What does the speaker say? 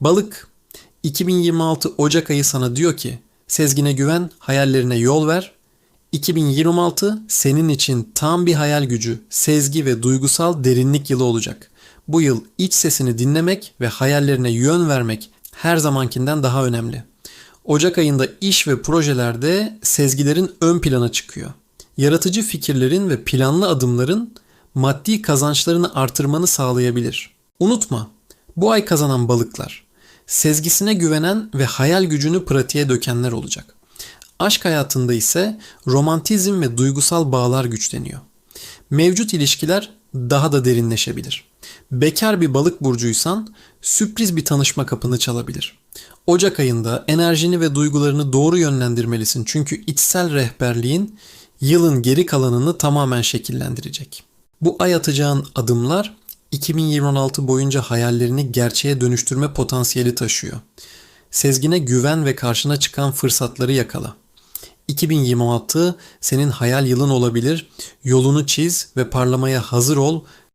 Balık 2026 Ocak ayı sana diyor ki sezgine güven, hayallerine yol ver. 2026 senin için tam bir hayal gücü, sezgi ve duygusal derinlik yılı olacak. Bu yıl iç sesini dinlemek ve hayallerine yön vermek her zamankinden daha önemli. Ocak ayında iş ve projelerde sezgilerin ön plana çıkıyor. Yaratıcı fikirlerin ve planlı adımların maddi kazançlarını artırmanı sağlayabilir. Unutma, bu ay kazanan balıklar, sezgisine güvenen ve hayal gücünü pratiğe dökenler olacak. Aşk hayatında ise romantizm ve duygusal bağlar güçleniyor. Mevcut ilişkiler daha da derinleşebilir. Bekar bir balık burcuysan sürpriz bir tanışma kapını çalabilir. Ocak ayında enerjini ve duygularını doğru yönlendirmelisin çünkü içsel rehberliğin yılın geri kalanını tamamen şekillendirecek. Bu ay atacağın adımlar 2026 boyunca hayallerini gerçeğe dönüştürme potansiyeli taşıyor. Sezgine güven ve karşına çıkan fırsatları yakala. 2026 senin hayal yılın olabilir. Yolunu çiz ve parlamaya hazır ol.